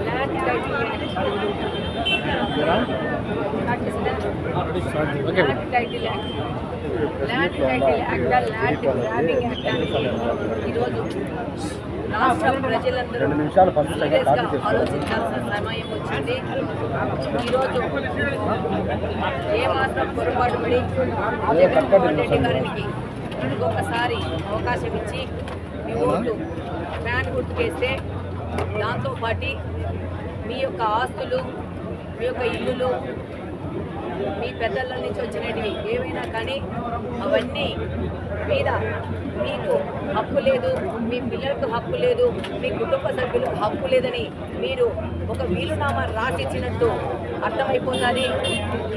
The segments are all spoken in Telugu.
Land title okay land title act land title act land grabbing act అని ఈరోజు రాష్ట్ర ప్రజలందరూ రెండు నిమిషాలు ఫస్ట్ సీరియస్గా ఆలోచించాల్సిన సమయం వచ్చింది. ఈరోజు ఏ మాత్రం పొరపాటు పడి జగన్మోహన్ రెడ్డి గారికి ఇంకొకసారి అవకాశం ఇచ్చి మీ ఓటు ఫ్యాన్ గుర్తుకేస్తే దాంతోపాటు మీ యొక్క ఆస్తులు మీ యొక్క ఇల్లులు మీ పెద్దల నుంచి వచ్చినటివి ఏమైనా కానీ అవన్నీ మీద మీకు హక్కు లేదు మీ పిల్లలకు హక్కు లేదు మీ కుటుంబ సభ్యులకు హక్కు లేదని మీరు ఒక వీలునామా రాసిచ్చినట్టు అర్థమైపోతుంది.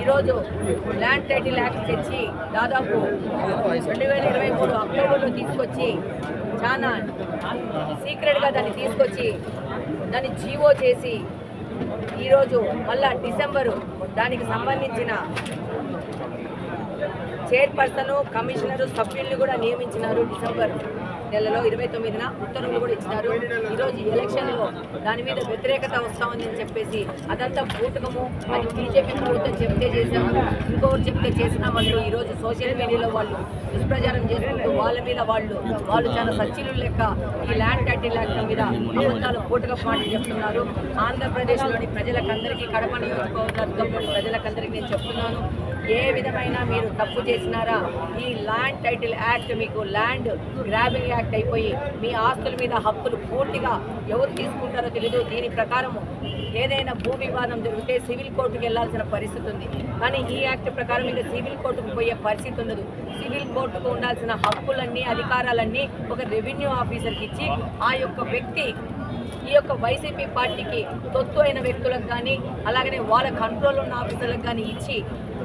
ఈరోజు ల్యాండ్ టైటిల్ యాక్ట్ తెచ్చి దాదాపు రెండు వేల ఇరవై మూడు అక్టోబర్లో తీసుకొచ్చి చాలా సీక్రెట్గా దాన్ని తీసుకొచ్చి దాన్ని జీవో చేసి ఈరోజు మళ్ళా డిసెంబరు దానికి సంబంధించిన చైర్పర్సన్ కమిషనరు సభ్యుల్ని కూడా నియమించినారు డిసెంబర్. నెలలో ఇరవై తొమ్మిదిన ఉత్తర్వులు కూడా ఇచ్చినారు ఈరోజు ఎలక్షన్లో దాని మీద వ్యతిరేకత వస్తా ఉందని చెప్పేసి అదంతా పూటకము అది బీజేపీ ప్రభుత్వం చెప్తే చేశాము. ఇంకొకరు చెప్తే చేసిన వాళ్ళు ఈరోజు సోషల్ మీడియాలో వాళ్ళు దుష్ప్రచారం చేసుకుంటూ వాళ్ళ మీద వాళ్ళు వాళ్ళు చాలా సచ్చిలు లెక్క ఈ ల్యాండ్ టైటిల్ యాక్ట్ మీద అబద్ధాలు పూటక పాటు చెప్తున్నారు. ఆంధ్రప్రదేశ్లోని ప్రజలకందరికీ కడప నియోజకవర్గంలోని ప్రజలకందరికీ నేను చెప్తున్నాను. ఏ విధమైన మీరు తప్పు చేసినారా? ఈ ల్యాండ్ టైటిల్ యాక్ట్ మీకు ల్యాండ్ గ్రాబింగ్ యాక్ట్ అయిపోయి మీ ఆస్తుల మీద హక్కులు పూర్తిగా ఎవరు తీసుకుంటారో తెలియదు దీని ప్రకారము ఏదైనా భూ వివాదం జరిగితే సివిల్ కోర్టుకు వెళ్ళాల్సిన పరిస్థితి ఉంది. కానీ ఈ యాక్ట్ ప్రకారం ఇంకా సివిల్ కోర్టుకు పోయే పరిస్థితి ఉండదు. సివిల్ కోర్టుకు ఉండాల్సిన హక్కులన్నీ అధికారాలన్నీ ఒక రెవెన్యూ ఆఫీసర్కి ఇచ్చి ఆ యొక్క వ్యక్తి ఈ యొక్క వైసీపీ పార్టీకి తొత్తు అయిన వ్యక్తులకు కానీ అలాగనే వాళ్ళ కంట్రోల్ ఉన్న ఆఫీసర్లకు కానీ ఇచ్చి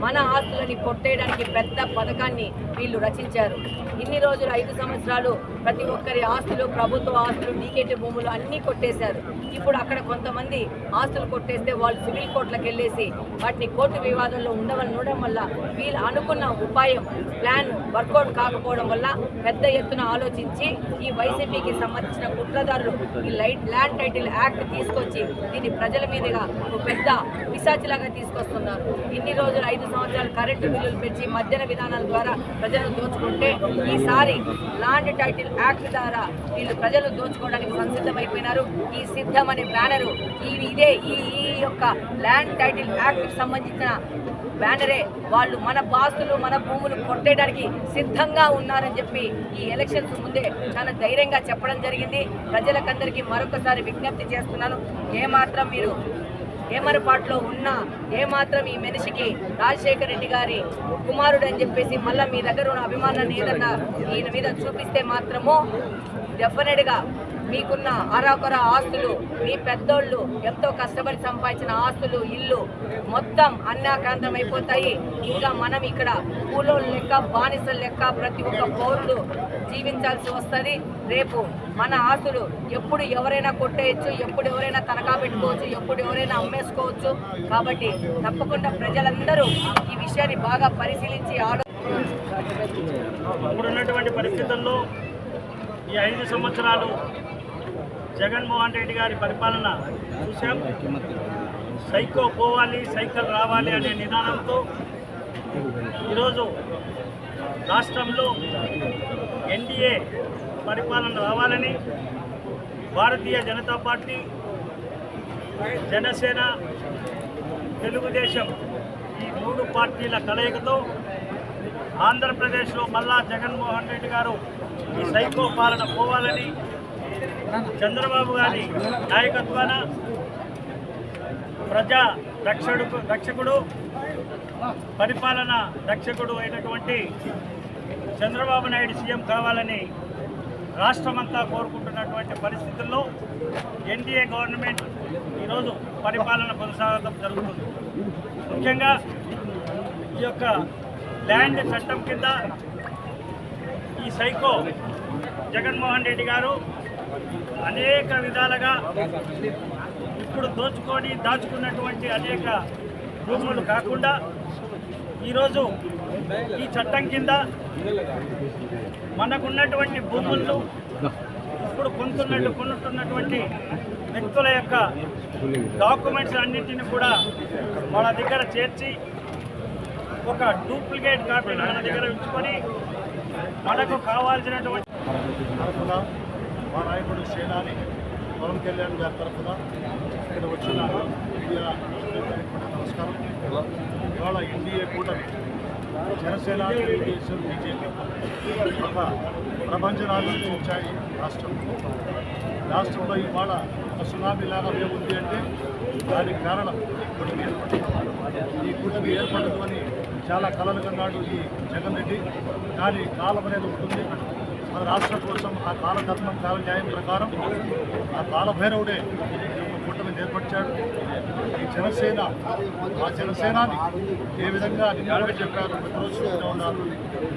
మన ఆస్తులని కొట్టేయడానికి పెద్ద పథకాన్ని వీళ్ళు రచించారు. ఇన్ని రోజులు ఐదు సంవత్సరాలు ప్రతి ఒక్కరి ఆస్తులు ప్రభుత్వ ఆస్తులు డీకేటీ భూములు అన్నీ కొట్టేశారు. ఇప్పుడు అక్కడ కొంతమంది ఆస్తులు కొట్టేస్తే వాళ్ళు సివిల్ కోర్టులకు వెళ్ళేసి వాటిని కోర్టు వివాదంలో ఉండవని ఉండడం వల్ల వీళ్ళు అనుకున్న ఉపాయం ప్లాన్ వర్కౌట్ కాకపోవడం వల్ల పెద్ద ఎత్తున ఆలోచించి ఈ వైసీపీకి సంబంధించిన కుట్రదారులు ఈ లైట్ ల్యాండ్ టైటిల్ యాక్ట్ తీసుకొచ్చి దీన్ని ప్రజల మీదుగా ఒక పెద్ద పిశాచిలాగా తీసుకొస్తున్నారు. ఇన్ని రోజులు ఐదు సంవత్సరాలు కరెంటు బిల్లులు పెంచి మధ్యన విధానాల ద్వారా ప్రజలను దోచుకుంటే ఈసారి ల్యాండ్ టైటిల్ యాక్ట్ ద్వారా వీళ్ళు ప్రజలు దోచుకోవడానికి సంసిద్ధమైపోయినారు. ఈ సిద్ధం అనే బ్యానరు ఈ ఇదే ఈ ఈ యొక్క ల్యాండ్ టైటిల్ యాక్ట్కి సంబంధించిన బ్యానరే వాళ్ళు మన బాస్తులు మన భూములు కొట్టేయడానికి సిద్ధంగా ఉన్నారని చెప్పి ఈ ఎలక్షన్స్ ముందే చాలా ధైర్యంగా చెప్పడం జరిగింది. ప్రజలకందరికీ మరొకసారి విజ్ఞప్తి చేస్తున్నాను. ఏమాత్రం మీరు ఏమరపాట్లో ఉన్నా ఏమాత్రం ఈ మనిషికి రాజశేఖర రెడ్డి గారి కుమారుడు అని చెప్పేసి మళ్ళీ మీ దగ్గర ఉన్న అభిమానాన్ని ఏదన్నా ఈయన మీద చూపిస్తే మాత్రము డెఫినెట్గా మీకున్న అరాకొర ఆస్తులు మీ పెద్దోళ్ళు ఎంతో కష్టపడి సంపాదించిన ఆస్తులు ఇల్లు మొత్తం అన్నాకాంతం అయిపోతాయి ఇంకా మనం ఇక్కడ కూలోళ్ళు లెక్క బానిసల లెక్క ప్రతి ఒక్క పౌరుడు జీవించాల్సి వస్తుంది. రేపు మన ఆస్తులు ఎప్పుడు ఎవరైనా కొట్టేయచ్చు ఎప్పుడు ఎవరైనా తనఖా పెట్టుకోవచ్చు ఎప్పుడు ఎవరైనా అమ్మేసుకోవచ్చు. కాబట్టి తప్పకుండా ప్రజలందరూ ఈ విషయాన్ని బాగా పరిశీలించి ఆలో ఇప్పుడున్నటువంటి పరిస్థితుల్లో ఈ ఐదు సంవత్సరాలు జగన్మోహన్ రెడ్డి గారి పరిపాలన చూసాం సైకో పోవాలి సైకిల్ రావాలి అనే నిదానంతో ఈరోజు రాష్ట్రంలో ఎన్డీఏ పరిపాలన రావాలని భారతీయ జనతా పార్టీ జనసేన తెలుగుదేశం ఈ మూడు పార్టీల కలయికతో ఆంధ్రప్రదేశ్లో మళ్ళా జగన్మోహన్ రెడ్డి గారు ఈ సైకో పాలన పోవాలని చంద్రబాబు గారి నాయకత్వాన ప్రజా రక్షకుడు రక్షకుడు పరిపాలన రక్షకుడు అయినటువంటి చంద్రబాబు నాయుడు సీఎం కావాలని రాష్ట్రమంతా కోరుకుంటున్నటువంటి పరిస్థితుల్లో ఎన్డీఏ గవర్నమెంట్ ఈరోజు పరిపాలన కొనసాగడం జరుగుతుంది. ముఖ్యంగా ఈ యొక్క ల్యాండ్ చట్టం కింద ఈ సైకో జగన్మోహన్ రెడ్డి గారు అనేక విధాలుగా ఇప్పుడు దోచుకొని దాచుకున్నటువంటి అనేక భూములు కాకుండా ఈరోజు ఈ చట్టం కింద మనకున్నటువంటి భూములను ఇప్పుడు కొంటున్నట్టు కొనుక్కున్నటువంటి వ్యక్తుల యొక్క డాక్యుమెంట్స్ అన్నింటిని కూడా వాళ్ళ దగ్గర చేర్చి ఒక డూప్లికేట్ కాపీని మన దగ్గర ఉంచుకొని మనకు కావాల్సినటువంటి మా నాయకుడు సేనాని పవన్ కళ్యాణ్ గారి తరఫున ఇక్కడ వచ్చిన మీడియా నమస్కారం. ఇవాళ ఎన్డీఏ కూటమి జనసేన తెలుగుదేశం బీజేపీ ఒక ప్రపంచనాలు వచ్చాయి రాష్ట్రం. రాష్ట్రంలో ఇవాళ ఒక సునామీ లాగా ఉంది అంటే దానికి కారణం ఈ కూటమి ఏర్పడింది ఈ కూటమి ఏర్పడదు అని చాలా కలలు కన్నాడు ఈ జగన్ రెడ్డి. కానీ కాలం అనేది ఉంటుంది మన రాష్ట్రం కోసం ఆ కాలధర్మం కాల న్యాయం ప్రకారం ఆ కాలభైరవుడే ఈ కూటమిని ఏర్పరిచాడు. ఈ జనసేన ఆ జనసేనాని ఏ విధంగా నిన్నటి చెప్పారు? ప్రతిరోజు ఉన్నారు.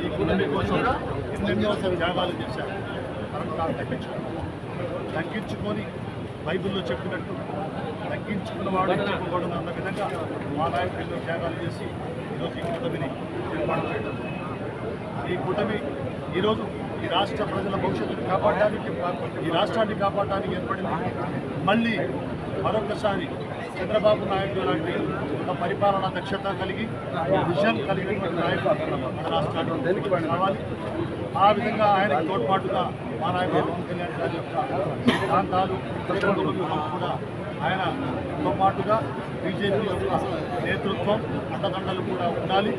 ఈ కూటమి కోసం ఎన్నెన్నో త్యాగాలు చేశారు. మనం తాను తగ్గించుకున్నాం తగ్గించుకొని బైబిల్లో చెప్పినట్టు తగ్గించుకున్నవాడు చెప్పుకోవడం అన్న విధంగా మా నాయకులు త్యాగాలు చేసి ఈరోజు ఈ కూటమిని ఏర్పాటు చేయడం ఈ కూటమి ఈరోజు ఈ రాష్ట్ర ప్రజల భవిష్యత్తును కాపాడడానికి ఈ రాష్ట్రాన్ని కాపాడడానికి ఏర్పడింది. మళ్ళీ మరొకసారి చంద్రబాబు నాయుడు లాంటి ఒక పరిపాలనా దక్షత కలిగి విజన్ కలిగినటువంటి నాయకుడు మన రాష్ట్రానికి కావాలి ఆ విధంగా ఆయనకు తోడ్పాటుగా మా నాయకులు పవన్ కళ్యాణ్ గారి యొక్క సిద్ధాంతాలు కూడా ఆయనతో పాటుగా బీజేపీ యొక్క నేతృత్వం అండదండలు కూడా ఉండాలి.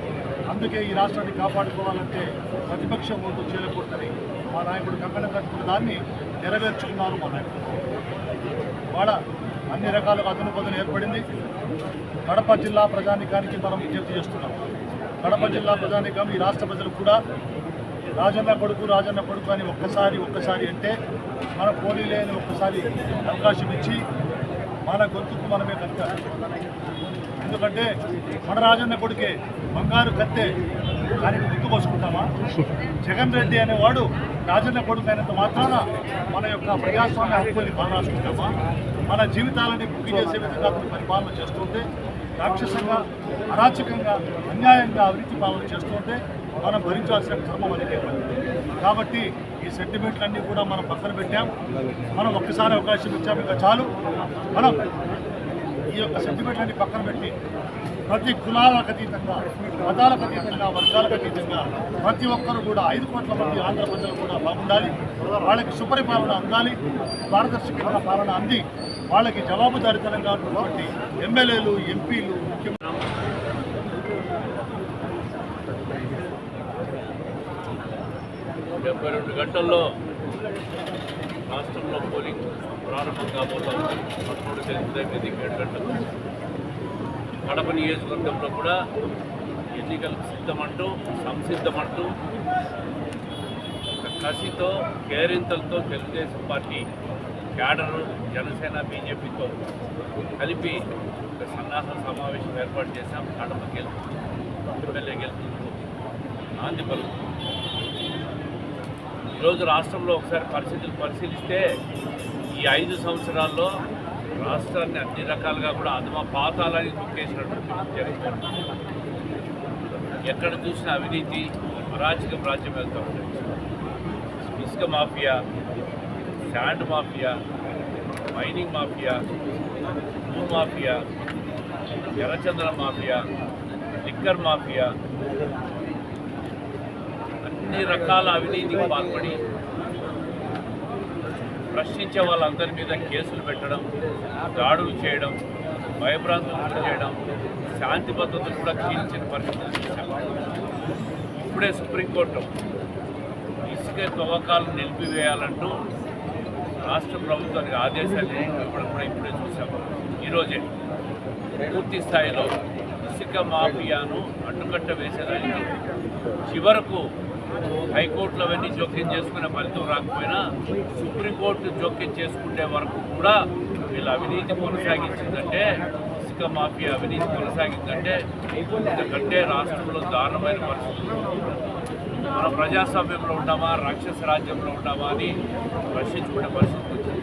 అందుకే ఈ రాష్ట్రాన్ని కాపాడుకోవాలంటే ప్రతిపక్షం ముందు చేయకూడదని మా నాయకుడు కంకణం కట్టుకున్న దాన్ని నెరవేర్చుకున్నారు మా నాయకుడు. వాళ్ళ అన్ని రకాలుగా అదను పదును ఏర్పడింది. కడప జిల్లా ప్రజానికానికి మనం విజ్ఞప్తి చేస్తున్నాం. కడప జిల్లా ప్రజానికం ఈ రాష్ట్ర ప్రజలు కూడా రాజన్న కొడుకు రాజన్న కొడుకు అని ఒక్కసారి ఒక్కసారి అంటే మన పోలీ లేని ఒక్కసారి అవకాశం ఇచ్చి మన గొంతుకు మనమే కనుక ఎందుకంటే మన రాజన్న కొడుకే బంగారు కత్తే కానీ దిక్కుపోసుకుంటామా జగన్ రెడ్డి అనేవాడు రాజన్న కొడుకు అయినంత మాత్రాన మన యొక్క ప్రజాస్వామ్య హక్కుల్ని బాగా మన జీవితాలని బుక్కి చేసే విధంగా అతను పరిపాలన చేస్తుంటే రాక్షసంగా అరాచకంగా అన్యాయంగా అవినీతి పాలన చేస్తుంటే మనం భరించాల్సిన ధర్మం అనేది కాబట్టి ఈ సెంటిమెంట్లన్నీ కూడా మనం పక్కన పెట్టాం. మనం ఒక్కసారి అవకాశం ఇచ్చాం ఇంకా చాలు. మనం ఈ యొక్క సెంటిమెంట్లన్నీ పక్కన పెట్టి ప్రతి కులాలకు అతీతంగా మతాలకు అతీతంగా వర్గాలకు అతీతంగా ప్రతి ఒక్కరు కూడా ఐదు కోట్ల మంది ఆంధ్ర ప్రజలు కూడా బాగుండాలి. వాళ్ళకి సుపరిపాలన అందాలి. పారదర్శకమైన పాలన అంది. వాళ్ళకి జవాబుదారితనంగా ఉన్నటువంటి ఎమ్మెల్యేలు ఎంపీలు ముఖ్యమంత్రి డెబ్బై రెండు గంటల్లో రాష్ట్రంలో పోలింగ్ ప్రారంభం కాబోతా ఉంది పదమూడు తెలిసిందే ఏడు గంటలు. కడప నియోజకవర్గంలో కూడా ఎన్నికలకు సిద్ధమంటూ సంసిద్ధమంటూ కసితో కేరింతలతో తెలుగుదేశం పార్టీ క్యాడరు జనసేన బీజేపీతో కలిపి ఒక సన్నాహ సమావేశం ఏర్పాటు చేశాం. కడప గెలుపు ఎమ్మెల్యే గెలుపు నాంది పలుకు ఈరోజు రాష్ట్రంలో ఒకసారి పరిస్థితులు పరిశీలిస్తే ఈ ఐదు సంవత్సరాల్లో రాష్ట్రాన్ని అన్ని రకాలుగా కూడా అధమ పాతాలని తొక్కేసినటువంటి జరిగింది ఎక్కడ చూసిన అవినీతి అరాచకం రాజ్యం వెళ్తూ ఉంటుంది. ఇసుక mafia sand mafia mining mafia భూ మాఫియా ఎర్రచంద్ర మాఫియా లిక్కర్ మాఫియా అన్ని రకాల అవినీతికి పాల్పడి ప్రశ్నించే వాళ్ళందరి మీద కేసులు పెట్టడం దాడులు చేయడం భయభ్రాంతులు చేయడం శాంతి భద్రతలు కూడా క్షీణించిన పరిస్థితులు చూసాం ఇప్పుడే సుప్రీంకోర్టు ఇసుక తవ్వకాలను నిలిపివేయాలంటూ రాష్ట్ర ప్రభుత్వానికి ఆదేశాలు ఇవ్వడం కూడా ఇప్పుడే చూసాము ఈరోజే పూర్తి స్థాయిలో ఇసుక మాఫియాను అడ్డుకట్ట వేసేదానికి చివరకు హైకోర్టులో అవన్నీ జోక్యం చేసుకునే ఫలితం రాకపోయినా సుప్రీంకోర్టు జోక్యం చేసుకునే వరకు కూడా వీళ్ళు అవినీతి కొనసాగించిందంటే ఇసుక మాఫియా అవినీతి కొనసాగిందంటే ఇంతకంటే రాష్ట్రంలో దారుణమైన పరిస్థితులు. మన ప్రజాస్వామ్యంలో ఉన్నామా రాక్షస రాజ్యంలో ఉన్నామా అని ప్రశ్నించుకునే పరిస్థితి వచ్చింది.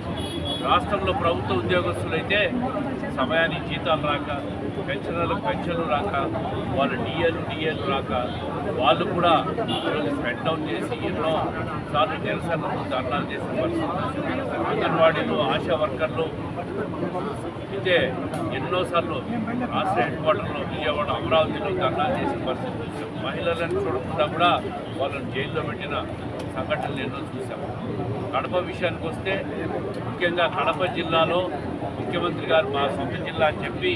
రాష్ట్రంలో ప్రభుత్వ ఉద్యోగస్తులైతే సమయానికి జీతాలు రాక పెన్షనర్లకు పెన్షన్లు రాక వాళ్ళ డిఎలు డిఎలు రాక వాళ్ళు కూడా ఈరోజు స్పెండ్ డౌన్ చేసి ఎన్నో సార్లు నిరసనలు ధర్నాలు చేసిన పరిస్థితి అంగన్వాడీలు ఆశా వర్కర్లు అయితే ఎన్నోసార్లు రాష్ట్ర హెడ్ క్వార్టర్లో విజయవాడ అమరావతిలో ధర్నాలు చేసిన పరిస్థితి చూసాం మహిళలను చూడకుండా కూడా వాళ్ళని జైల్లో పెట్టిన సంఘటనలు ఎన్నో చూసాం కడప విషయానికి వస్తే ముఖ్యంగా కడప జిల్లాలో ముఖ్యమంత్రి గారు మా సొంత జిల్లా అని చెప్పి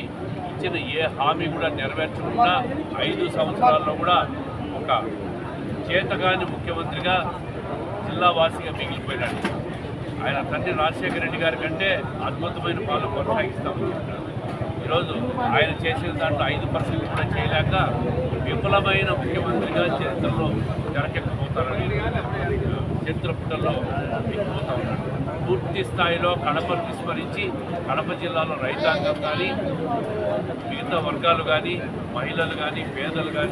ఇచ్చిన ఏ హామీ కూడా నెరవేర్చకుండా ఐదు సంవత్సరాల్లో కూడా ఒక చేతగాని ముఖ్యమంత్రిగా జిల్లా వాసిగా మిగిలిపోయినాడు. ఆయన తండ్రి రాజశేఖర రెడ్డి గారి కంటే అద్భుతమైన పాలు కొనసాగిస్తామని చెప్పారు ఈరోజు ఆయన చేసిన దాంట్లో ఐదు పర్సెంట్ కూడా చేయలేక విఫలమైన ముఖ్యమంత్రిగా చరిత్రలో తెరకెక్కబోతారని చరిత్ర పుటల్లో ఎక్కిపోతా ఉన్నాడు పూర్తి స్థాయిలో కడపను విస్మరించి కడప జిల్లాలో రైతాంగం కానీ మిగతా వర్గాలు కానీ మహిళలు కానీ పేదలు కానీ